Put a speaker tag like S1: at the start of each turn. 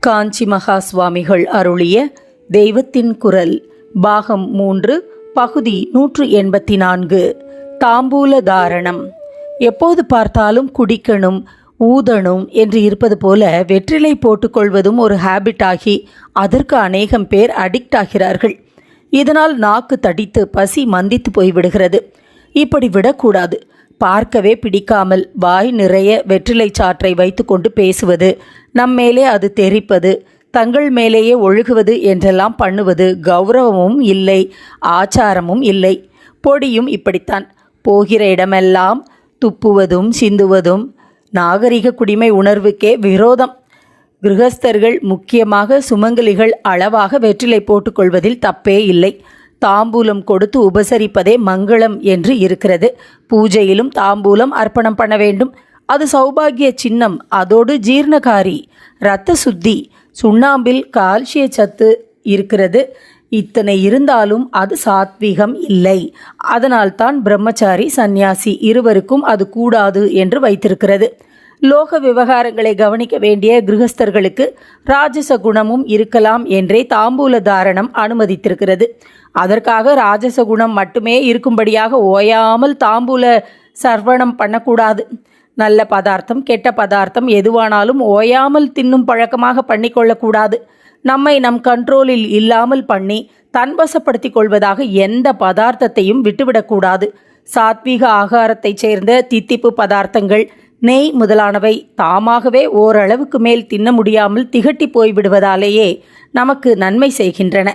S1: காஞ்சி மகா சுவாமிகள் அருளிய தெய்வத்தின் குரல் பாகம் மூன்று பகுதி நூற்று எண்பத்தி நான்கு. தாம்பூல தாரணம். எப்போது பார்த்தாலும் குடிக்கணும் ஊதணும் என்று இருப்பது போல வெற்றிலை போட்டுக்கொள்வதும் ஒரு ஹேபிட் ஆகி அதற்கு அநேகம் பேர் அடிக்ட் ஆகிறார்கள். இதனால் நாக்கு தடித்து பசி மந்தித்து போய்விடுகிறது. இப்படி விடக்கூடாது. பார்க்கவே பிடிக்காமல் வாய் நிறைய வெற்றிலை சாற்றை வைத்துக்கொண்டு பேசுவது நம்மேலே அது தெரிப்பது தங்கள் மேலேயே ஒழுகுவது என்றெல்லாம் பண்ணுவது கௌரவமும் இல்லை ஆச்சாரமும் இல்லை. பொடியும் இப்படித்தான். போகிற இடமெல்லாம் துப்புவதும் சிந்துவதும் நாகரிக குடிமை உணர்வுக்கே விரோதம். கிருகஸ்தர்கள் முக்கியமாக சுமங்கலிகள் அளவாக வெற்றிலை போட்டுக்கொள்வதில் தப்பே இல்லை. தாம்பூலம் கொடுத்து உபசரிப்பதே மங்களம் என்று இருக்கிறது. பூஜையிலும் தாம்பூலம் அர்ப்பணம் பண்ண வேண்டும். அது சௌபாகிய சின்னம் அதோடு ஜீர்ணகாரி இரத்த சுத்தி சுண்ணாம்பில் கால்சிய சத்து இருக்கிறது. இத்தனை இருந்தாலும் அது சாத்வீகம் இல்லை. அதனால்தான் பிரம்மச்சாரி சந்நியாசி இருவருக்கும் அது கூடாது என்று வைத்திருக்கிறது. லோக விவகாரங்களை கவனிக்க வேண்டிய கிரகஸ்தர்களுக்கு ராஜச குணமும் இருக்கலாம் என்றே தாம்பூல தாரணம் அனுமதித்திருக்கிறது. அதற்காக ராஜச குணம் மட்டுமே இருக்கும்படியாக ஓயாமல் தாம்பூல சர்வணம் பண்ணக்கூடாது. நல்ல பதார்த்தம் கெட்ட பதார்த்தம் எதுவானாலும் ஓயாமல் தின்னும் பழக்கமாக பண்ணிக்கொள்ளக்கூடாது. நம்மை நம் கண்ட்ரோலில் இல்லாமல் பண்ணி தன்வசப்படுத்திக் கொள்வதாக எந்த பதார்த்தத்தையும் விட்டுவிடக்கூடாது. சாத்வீக ஆகாரத்தைச் சேர்ந்த தித்திப்பு பதார்த்தங்கள் நெய் முதலானவை தாமாகவே ஓரளவுக்கு மேல் தின்ன முடியாமல் திகட்டி போய்விடுவதாலேயே நமக்கு நன்மை செய்கின்றன.